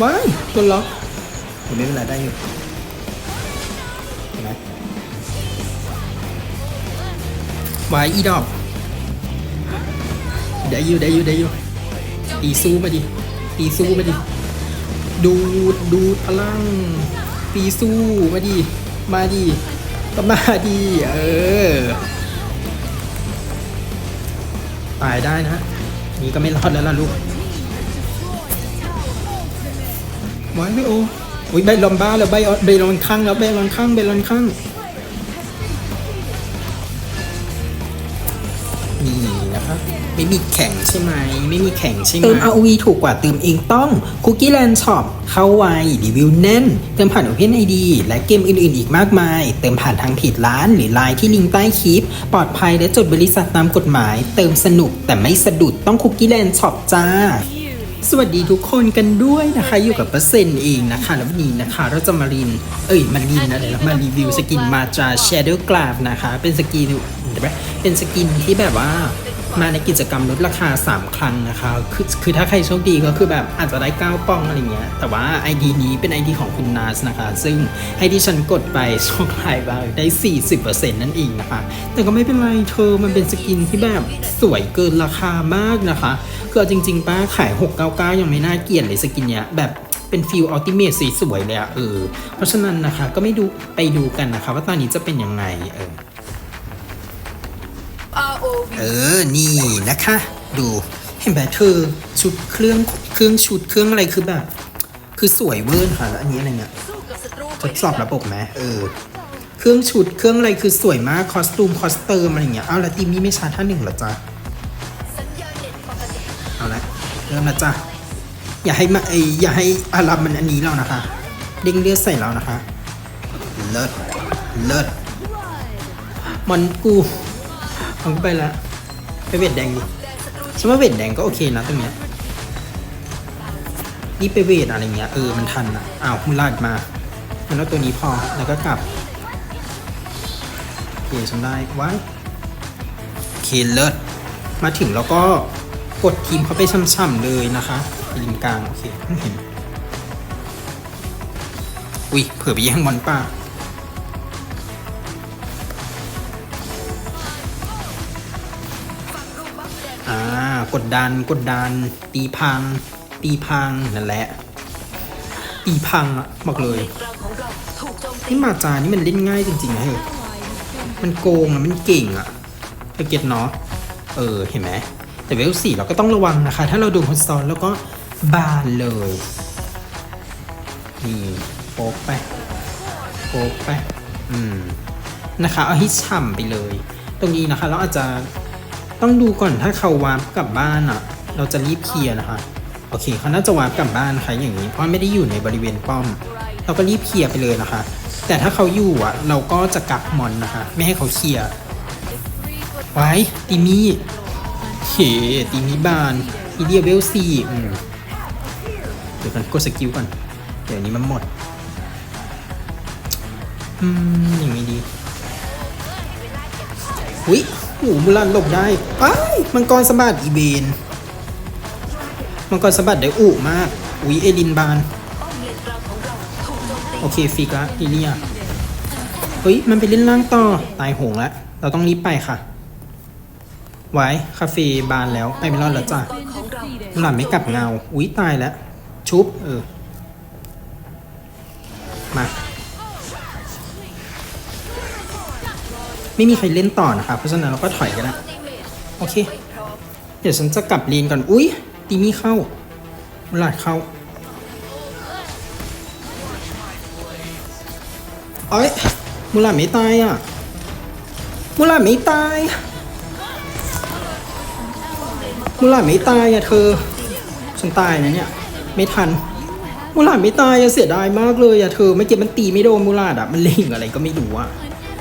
ว้ายโดนล็อกเดี๋ยวไม่เป็นไรได้อยู่เห็นไหมวายอีดอกได้อยู่ได้อยู่ได้อยู่ตีสู้มาดิตีสู้มาดิดูดดูดพลังตีสู้มาดิมาดิก็มาดิเออตายได้นะนี่ก็ไม่รอดแล้วล่ะลูก ไว้ไม่โอ้อุ้ยใบลอมบ้าแล้วใบออใบลอนข้างแล้วใบลอนข้างใบลอนข้างนี่นะครับไม่มีแข่งใช่ไหม ไม่มีแข่งใช่ไหมเติม ROV ถูกกว่าเติมเองต้อง Cookie Land Shop เข้าไวรีวิวแน่น เติมผ่าน Open ID และเกมอื่นๆ อีกมากมาย เติมผ่านทางเพจร้านหรือไลน์ที่ลิงก์ใต้คลิป ปลอดภัยและจดบริษัทตามกฎหมาย เติมสนุกแต่ไม่สะดุดต้อง Cookie Land Shop จ้า สวัสดีทุกคนกันด้วยนะคะ อยู่กับเปอร์เซ็นต์เองนะคะแล้ววันนี้นะคะ เราจะมารินเอ้ยมารินอะไรนะมารีวิวสกินมาจา Shadow g l a v นะคะ เป็นสกินเป็นสกินที่แบบว่ามาในกิจกรรมลดราคา 3 ครั้งนะคะ คือคือถ้าใครโชคดีก็คือแบบอาจจะได้ 9 ป้องอะไรเงี้ย แต่ว่า ID นี้เป็น ID ของคุณนาสนะคะ ซึ่งให้ที่ฉันกดไปโชคลายบาได้ 40%นั่นเองนะคะ แต่ก็ไม่เป็นไรเธอมันเป็นสกินที่แบบสวยเกินราคามากนะคะ คือเอาจริง ๆป้าขาย 699 ยังไม่น่าเกลียดเลยสกินเนี้ยแบบเป็นฟิลอัลติเมทสีสวยเลยอะเออ เพราะฉะนั้นนะคะก็ไม่ดูไปดูกันนะคะ ว่าตอนนี้จะเป็นยังไง เออ ROV เออ นี่นะคะ ดูเห็นแบบเธอชุดเครื่องเครื่องชุดเครื่องอะไรคือแบบ คือสวยเวอร์ค่ะแล้วอันนี้อะไรเงี้ยสู้กับศัตรูทดสอบระบบไหมเออ เครื่องชุดเครื่องอะไรคือสวยมาก คอสตูม คอสเตอร์อะไรเงี้ย เอาละทีมนี้ไม่ชาร์จท่าหนึ่งเหรอจ๊ะ ริ่มละจ้ะอย่าให้มาไออย่าให้อารัมมันอันนี้เรานะคะ เด้งเลือดใส่เรานะคะ เลิศเลิศมันกูมันก็ไปละไปเวทแดงดิฉันว่าเวทแดงก็โอเคนะตรงเนี้ยนี่ไปเวทอะไรเงี้ยเออมันทันอะอ้าวมุลาดมามันเอาตัวนี้พอแล้วก็กลับโอเคฉันได้ไว้เคเลิศมาถึงแล้วก็ กดทีมเขาไปช่ำๆเลยนะคะไปริมกลาง โอเคเพิ่งเห็นอุ้ยเผื่อไปแย่งบอลป้าอ่ากดดันกดดัน ตีพัง ตีพัง นั่นแหละ ตีพังอะบอกเลยนี่มาจานี่มันเล่นง่ายจริงๆนะเฮ้ยมันโกงอะมันเก่งอะเธอเก็ตเนาะเออ เห็นไหม แต่เวลสี่เราก็ต้องระวังนะคะ ถ้าเราดนคนซ้อนแล้วก็บานเลยนี่โป๊กไปโป๊กไปอืมนะคะเอาให้ฉ่ำไปเลย ตรงนี้นะคะ เราอาจจะต้องดูก่อนถ้าเขาวาร์ปกลับบ้านอะ เราจะรีบเคลียร์นะคะโอเคเขาน่าจะวาร์ปกลับบ้านนะคะอย่างนี้เพราะไม่ได้อยู่ในบริเวณป้อม เราก็รีบเคลียร์ไปเลยนะคะ แต่ถ้าเขาอยู่อะ เราก็จะกักมอนนะคะ ไม่ให้เขาเคลียร์ไว้ตีมี่ ตีมี่บานอีเดียเวลซีอืมเดี๋ยวกันกดสกิลก่อน เดี๋ยวนี้มันหมด อืมอย่างนี้ดีอุ้ยหูมุลันหลบได้ไอ้ายมังกรสะบัดอีเบน มังกรสะบัดได้อุมาก อุ้ยเอลินบาน โอเคฟิกละอีเลียเฮ้ย มันไปเล่นล่างต่อ ตายโหงแล้ว เราต้องรีบไปค่ะ ไว้คาเฟ่บานแล้วไปไม่รอดแล้วจ้ะก่อนของเรามุลันไม่กลับเงา อุ้ยตายแล้ว ชุบ เออ มา ไม่มีใครเล่นต่อนะคะ เพราะฉะนั้นเราก็ถอยกันนะโอเค เดี๋ยวฉันจะกลับเลนก่อน อุ้ยตีมี่เข้ามุลาดเข้าเอ้ยมุลาไม่ตายอะมุลาไม่ตาย มุลาดไม่ตายอะเธอ ฉันตายนะเนี่ย ไม่ทันมุลาไม่ตายอะเสียดายมากเลยอะเธอ ไม่เก็บมันตีไม่โดนมุลาดอะมันเล่งอะไรก็ไม่รู้อะ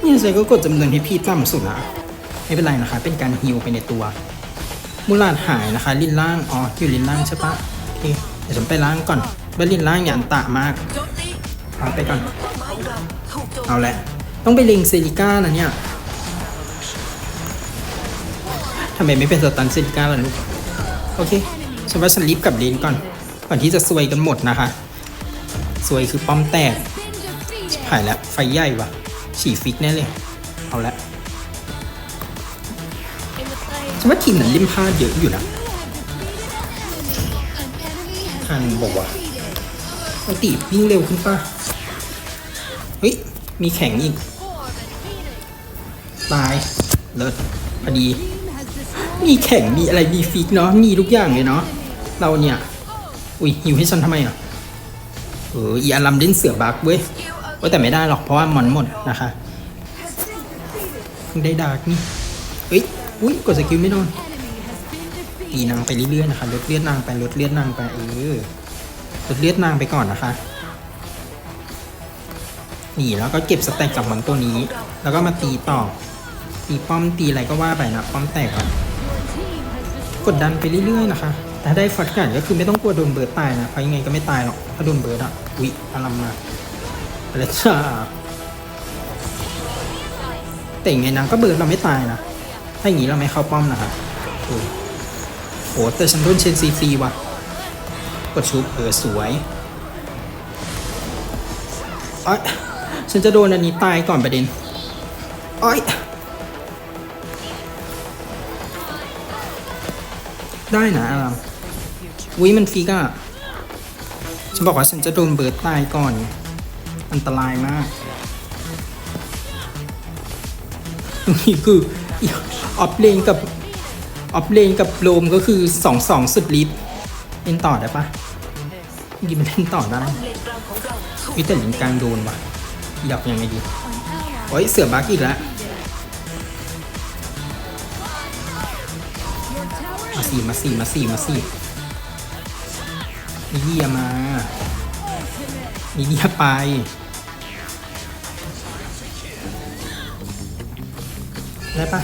เนี่ยฉันก็กดจำนวนให้พี่ต่ำสุดนะไม่เป็นไรนะคะ เป็นการฮิวไปในตัว มูลาดหายนะคะ ลินล่าง อ๋อ อยู่ลินล่างใช่ปะโอเคเดี๋ยวฉันไปล่างก่อนว่าลินล่างอย่าอันตะมากเอาไปก่อนเราถูกโจมเอาแหละ ต้องไปเล็งเซริก้านะเนี่ยำไมไม่เป็นสตันเซริก้าล่ะลูก โอเค ฉันว่าฉันรีบกลับเลนก่อน ก่อนที่จะซวยกันหมดนะคะ ซวยคือป้อมแตกหายแล้ว ไฟใหญ่วะฉี่ฟิกแน่เลย เอาละฉันว่าทีมนั้นเล่นพลาดเยอะอยู่นะทันบอกว่าเอาตีวิ่งเร็วขึ้นป่ะ เฮ้ย มีแข่งอีก ตาย เลิศพอดี มีแข่งมีอะไรมีฟิกเนาะมีทุกอย่างเลยเนาะเราเนี่ย อุ้ยหิวให้ฉันทำไมอะเอออีอารัมเล่นเสือบักเว้ยว้ยแต่ไม่ได้หรอกเพราะว่ามันหมดนะคะได้ดาร์กนี่เฮ้ยอุ้ยกดสกิลไม่โดนตีนางไปเรื่อยๆนะคะลดเลือดนางไปลดเลือดนางไปเออลดเลือดนางไปก่อนนะคะนี่แล้วก็เก็บสแต็กจากมันตัวนี้ แล้วก็มาตีต่อตีป้อมตีอะไรก็ว่าไปนะป้อมแตกอะ กดดันไปเรื่อยๆนะคะ แต่ได้ฟัดกันก็คือไม่ต้องกลัวโดนเบิร์ดตายนะเพราะยังไงก็ไม่ตายหรอกถ้าโดนเบิร์ดอะวิอารมมาอะไรจ้าแต่ยังไงนางก็เบิร์ดเราไม่ตายนะ ถ้าอย่างนี้เราไม่เข้าป้อมนะคะโอ้โหแต่ฉันโดนเชนซีซีว่ะกดชุบเออสวยอ้ยฉันจะโดนอันนี้ตายก่อนประเด็นอ้อย ได้นะอารามวิมันฟิกอะฉันบอกว่าฉันจะโดนเบิร์ดตายก่อน อันตรายมากนี่คือออฟเลนกับออฟเลนกับโลมก็คือสองสองสุดฤทธิ์เล่นต่อได้ปะยิงมันเล่นต่อได้วิแต่ลิงกลางโดนว่ะอยากยังไงดีโอ้ยเสือบักอีกแล้ว สี่มาสี่มาสี่มาสี่นี่เยียมานี่เยียไปได้ปะ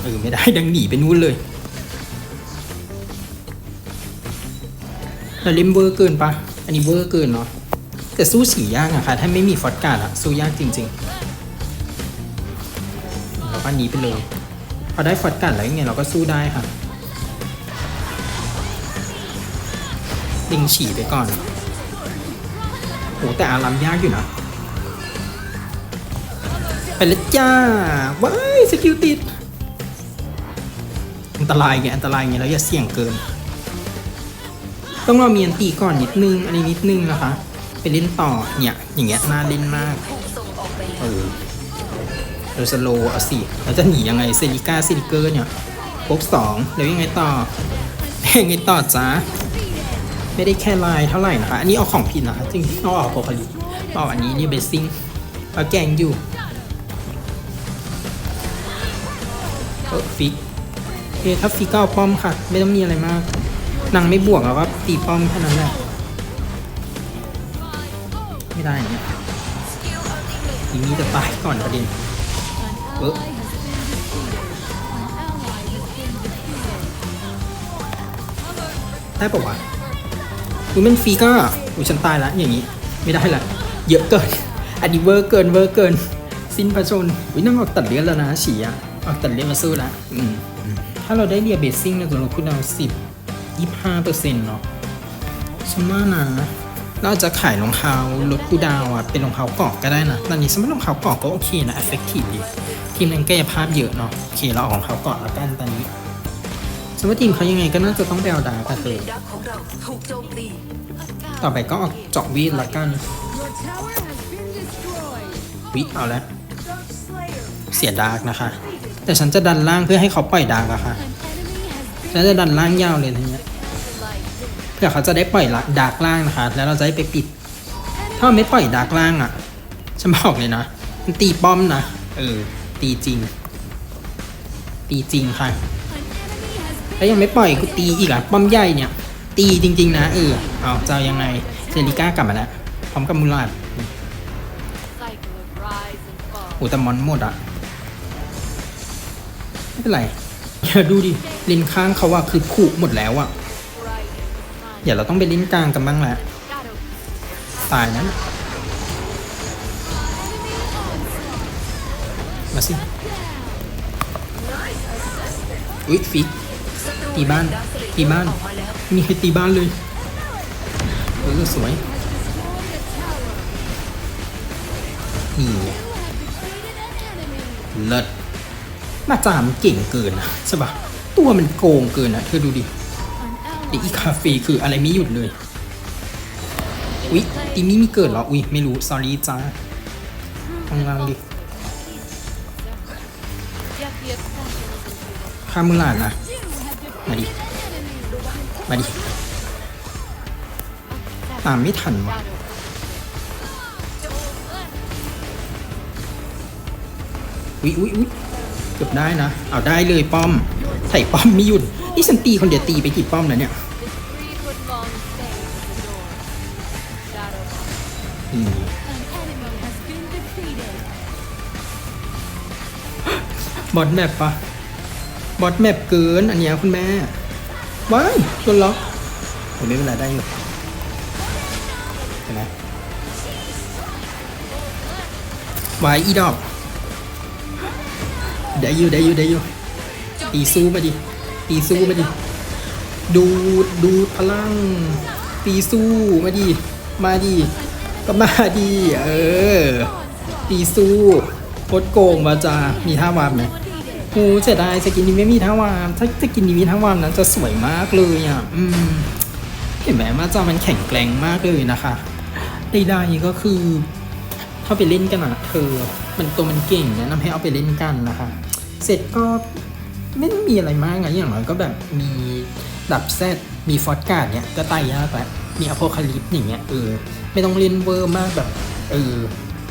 เออไม่ได้ดังหนีไปนู่นเลยแต่เล่มเวอร์เกินปะอันนี้เวอร์เกินเนาะแต่สู้ฉี่ยากอะค่ะ ถ้าไม่มีฟอสการ์ดอะสู้ยากจริงๆเราก็หนีไปเลยพอได้ฟอสการ์ดแล้วยังไงเราก็สู้ได้ค่ะ ลิงฉี่ไปก่อนโหแต่อารัมยากอยู่นะ ไปแล้วจ้า ว้ายสกิลติด อันตรายไงอันตรายไงแล้วอย่าเสี่ยงเกิน ต้องรอมีอันตีก่อนนิดนึง อันนี้นิดนึงนะคะ ไปเล่นต่อเนี่ย อย่างเงี้ยน่าเล่นมาก เออเราสโลเอาสิเราจะหนียังไงเซริก้าซิลิเกอร์เนี่ยพกสองแล้วยังไงต่อยังไงต่อจ้า ไม่ได้แค่ลายเท่าไหร่นะคะ อันนี้เอาของผิดนะคะจริงๆเอาออกโพคาลิเอาอันนี้เรียเบสซิ่งเอาแกงอยู่เออฟิกโอเคถ้าฟิกก็เอาป้อมค่ะ ไม่ต้องมีอะไรมากนางไม่บวกแล้วก็ตีป้อมแค่นั้นแหละไม่ได้เนี่ยทีนี้จะตายก่อนประเด็นเออได้ปะวะ อุ้ยมันฟรีก็อุ้ยฉันตายแล้วอย่างนี้ ไม่ได้ละเยอะเกิน อันนี้เวอร์เกินเวอร์เกิน สิ้นประชนอุ้ยนั่งออกตัดเลือดแล้วนะฉี่อะออกตัดเลือดมาสู้ละอืมถ้าเราได้เรียเบสซิ่งในตัวเราคุณเอาสิบยี่ห้าเปอร์เซ็นต์เนาะฉันว่านะเราจะขายรองเท้าลดกูดาวอะเป็นรองเท้าเกาะก็ได้นะตอนนี้สมมติรองเท้าเกาะก็โอเคนะ effective ดีทีมนั้นกายภาพเยอะเนาะโอเคเราเอารองเท้าเกาะแล้วกันตอนนี้ สมมติทีมเขายังไงก็น่าจะต้องไปเอาดาวป้กัอนมเถเลอะนดักของเราถูกโจมตีต่อไปก็เอาเจาะวีดละกันวิเอาแล้วเสียดาร์กนะคะ แต่ฉันจะดันล่างเพื่อให้เขาปล่อยดาร์กอะค่ะฉันจะดันล่างยาวเลยทีเนี้ยเพื่อเขาจะได้ปล่อยละดาร์กล่างนะคะ แล้วเราจะได้ไปปิด ถ้ามันไม่ปล่อยดาร์กล่างอะฉันบอกเลยนะมันตีป้อมนะเออตีจริง ตีจริงค่ะ แล้วยังไม่ปล่อยกูตีอีกอะป้อมใหญ่เนี่ย ตีจริง ๆ นะเออเอาจะเอายังไงเซริก้ากลับมาแล้วพร้อมกับมูลาดโอ้แต่มอนหมดอะไม่เป็นไรอย่าดูดิเลนข้างเขาว่าคือขู่หมดแล้วอะเดี๋ยวเราต้องไปเล่นกลางกันบ้างแหละตายนั้นมาสิอุ๊ยฟิก ตีบ้าน ตีบ้านออกมาแล้วมีใครตีบ้านเลยออสวยนี่เลิศหน้าจามเก่งเกินนะใช่ปะตัวมันโกงเกินนะเธอดูดิอีคาเฟ่คืออะไรไม่หยุดเลยอุ๊ยตีมี่มีเกิดเหรอ อุ๊ย ไม่รู้ sorry จ้าทำงานดิข้ามมือหลานนะ มาดิ มาดิ ตามไม่ทันวะอุ๊ยอุ๊ยอุ๊ยเกือบได้นะ เอาได้เลยป้อม ใส่ป้อมไม่หยุด นี่ฉันตีคนเดียวตีไปกี่ป้อมแล้วเนี่ยบอทแมปปะ บอทแมปเกิน อันเนี้ยคุณแม่ว้ายโดนล็อกผมไม่เป็นไรได้อยู่เห็นไหมวายอีดอกได้อยู่ได้อยู่ได้อยู่ตีสู้มาดิตีสู้มาดิดูดดูดพลังตีสู้มาดิมาดิก็มาดิเออตีสู้โคตรโกงมาจ้ามีท่าวามไหม โอ้เสียดายสกินนี้ไม่มีท่าวามถ้าสกินนี้มีท่าวามนั้นจะสวยมากเลยอะอืมเห็นไหมมาจามันแข็งแกร่งมากเลยนะคะใดๆก็คือถ้าไปเล่นกันอะเธอ มันตัวมันเก่งแนะนำให้เอาไปเล่นกันนะคะ เสร็จก็ไม่ได้มีอะไรมากอะอย่างน้อยก็แบบมีดับแซดมีฟอสการ์ดเนี่ยก็ตายยากแล้วมีอโพคาลิปส์อย่างเงี้ยเออไม่ต้องเล่นเวอร์มากแบบเออ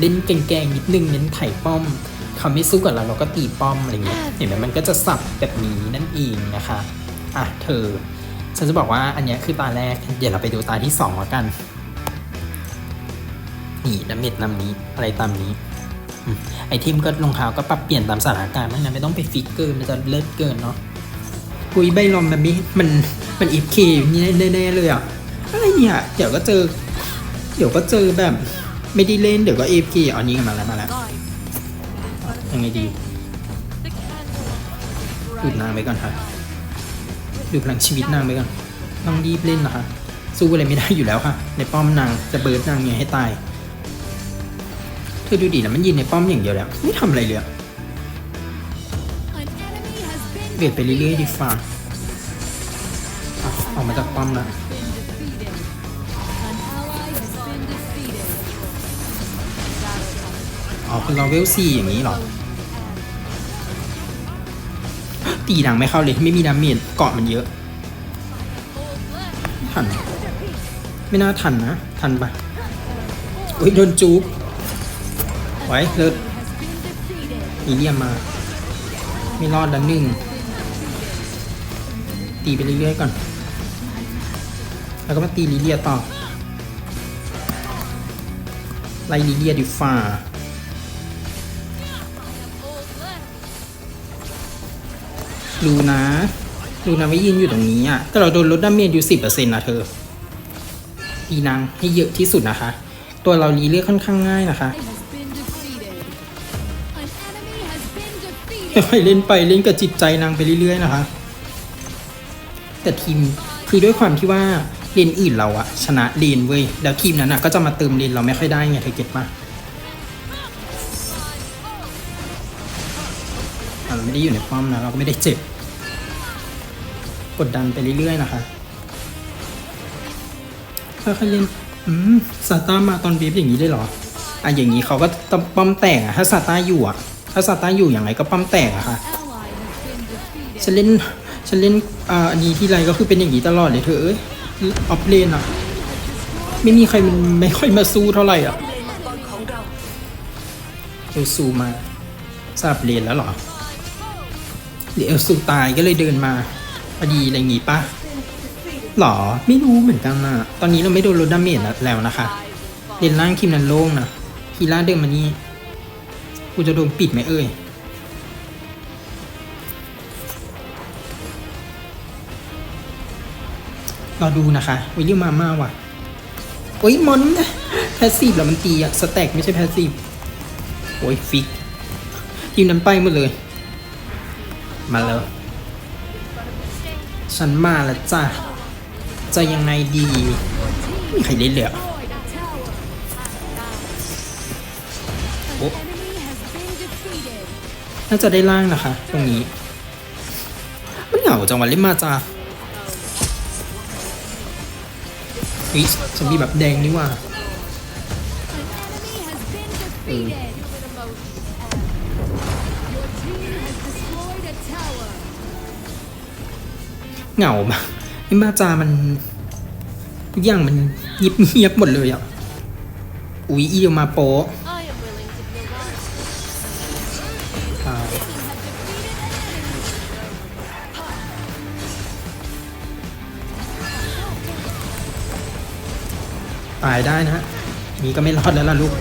เล่นแกงๆนิดนึงเน้นไถ่ป้อม เขาไม่สู้กับเราเราก็ตีป้อมอะไรเงี้ยเห็นไหมมันก็จะสับแบบนี้นั่นเองนะคะอะเธอ ฉันจะบอกว่าอันเนี้ยคือตาแรก เดี๋ยวเราไปดูตาที่สองแล้วกัน นี่ดาเมจนำนี้อะไรตามนี้อืมไอเทมก็รองเท้าก็ปรับเปลี่ยนตามสถานการณ์ไม่งั้นไม่ต้องไปฟิกเกินมันจะเลิศเกินเนาะคุยใบลอมแบบนี้มันมันอีฟเคนี่แน่ๆเลยอะอะไรเนี่ย เดี๋ยวก็เจอ เดี๋ยวก็เจอแบบ ไม่ได้เล่นเดี๋ยวก็เอฟเคอ๋อนี่มาแล้วมาแล้ว ยังไงดีดูดนางไปก่อนค่ะดูพลังชีวิตนางไปก่อนต้องรีบเล่นนะคะสู้อะไรไม่ได้อยู่แล้วค่ะ ในป้อมนางจะเบิร์ดนางไงให้ตายเธอดูดินะมันยืนในป้อมอย่างเดียวแล้ว ไม่ทำอะไรเลยเบียดไปเรื่อยๆดีฟ้าออกมาจากป้อมแล้วอ๋อคือเราเวลซีอย่างนี้หรอ ตีดังไม่เข้าเลยไม่มีดาเมจเกาะมันเยอะทันไม่น่าทันนะ ทันปะอุ้ยโดนจูบไว้เลิศอีเลียมมา ไม่รอดดันหนึ่งตีไปเรื่อยๆก่อน แล้วก็มาตีลิเลียต่อไล่ลิเลียดิฟ้า ลูนะลูนะไม่ยืนอยู่ตรงนี้อะ แต่เราโดนลดดาเมจอยู่สิบเปอร์เซ็นต์นะเธอตีนางให้เยอะที่สุดนะคะ ตัวเราลีเลียค่อนข้างง่ายนะคะค่อยเล่นไปเล่นกับจิตใจนางไปเรื่อยๆนะคะ แต่ทีมคือด้วยความที่ว่าเลนอื่นเราอะชนะเลนเว้ย แล้วทีมนั้นอะก็จะมาเติมเลนเราไม่ค่อยได้ไงเธอเก็ตปะ ได้อยู่ในป้อมนะเราก็ไม่ได้เจ็บ กดดันไปเรื่อยๆนะคะค่อยๆเล่นอืมซาต้ามาตอนเวฟอย่างนี้ได้หรออะอย่างนี้เขาก็ต้องป้อมแตกอะถ้าซาต้าอยู่อะถ้าซาต้าอยู่อย่างไรก็ป้อมแตกอะค่ะฉันเล่นฉันเล่นอ่าอันนี้ที่ไรก็คือเป็นอย่างนี้ตลอดเลยเธอเอ้ยออฟเลนอะไม่มีใครมันไม่ค่อยมาสู้เท่าไหร่อะเรขาเอลซูมาสลับเลนแล้วเหรอ หรือเอลซูตายก็เลยเดินมาพอดีอะไรอย่างงี้ปะหรอ ไม่รู้เหมือนกันนะตอนนี้เราไม่โดนลดดาเมจแล้วนะคะเลนล่างคิมนันโล่งนะคีล่าเดิมมานี่กูจะโดนปิดไหมเอ่ยเราดูนะคะวิลลิวมาม่าว่ะโอ้ยมอนแพสซีฟเหรอมันตีอะสแต็กไม่ใช่แพสซีฟโอ้ยฟิกทีมนั้นไปหมดเลย มาแล้ว ฉันมาแล้วจ้ะ จะยังไงดีมีใครเล่นเลยอะโอ้น่าจะได้ล่างนะคะ ตรงนี้ มันเหงาจังหวะเล่นมาจ้าวิฉันมีแบบแดงนี่ว่าเออ เหงามากเล่นมาจามัน ทุกอย่างมันเงียบเงียบหมดเลยอะ อุ๊ยอีเดียวมาโปะตายได้นะฮะนี่ก็ไม่รอดแล้วล่ะลูก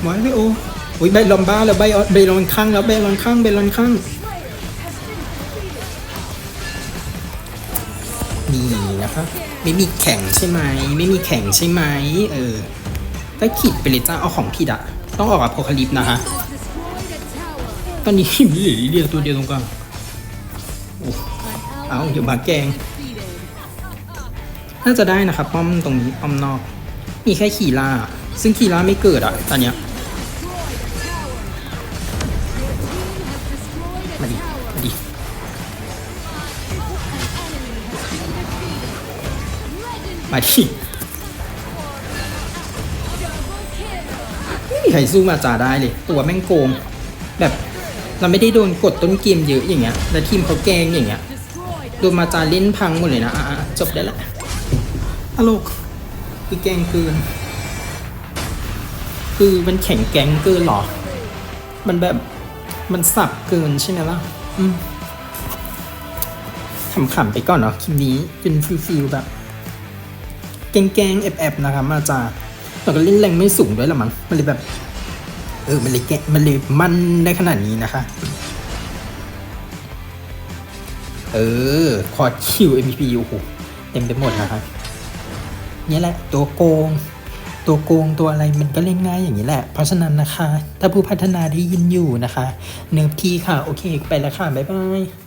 ไว้ไม่โอ อุ้ยใบลอมบ้าแล้วใบใบลอนข้างแล้วใบลอนข้างใบลอนข้างนี่นะครับไม่มีแข่งใช่ไหมไม่มีแข่งใช่ไหมเออก็ขีดไปเลยจ้าเอาของผิดอะต้องออกอะโพคาลิปนะฮะตอนนี้มีเหลือเดียวตัวเดียวตรงกลางเอาเดี๋ยวมาแกง น่าจะได้นะครับป้อมตรงนี้ป้อมนอก มีแค่ขีล่า ซึ่งขีล่าไม่เกิดอะตอนเนี้ย ไม่มีใครสู้มาจาได้เลย ตัวแม่งโกง แบบเราไม่ได้โดนกดต้นเกมเยอะอย่างเงี้ย แล้วทีมเขาแกงอย่างเงี้ย โดนมาจาเล่นพังหมดเลยนะอะจบได้ละตลกคือแกงเกิน คือมันแข็งแกงเกินหรอ มันแบบมันสับเกินใช่ไหมล่ะ อืมขำๆไปก่อนเนาะคลิปนี้เป็นฟิลๆแบบ แกงๆแอบๆนะครับมาจาแต่ก็เล่นแรงไม่สูงด้วยละมั้งมันเลยแบบ เออมันเลยแกมันเลยมันได้ขนาดนี้นะคะ เออ คอร์ดคิว MVP โอ้โหเต็มไปหมดนะคะนี่แหละ ตัวโกง ตัวโกงตัวอะไรมันก็เล่นง่ายอย่างนี้แหละ เพราะฉะนั้นนะคะ ถ้าผู้พัฒนาได้ยินอยู่นะคะ เนิร์ฟทีค่ะ โอเค ไปแล้วค่ะ บ๊ายบาย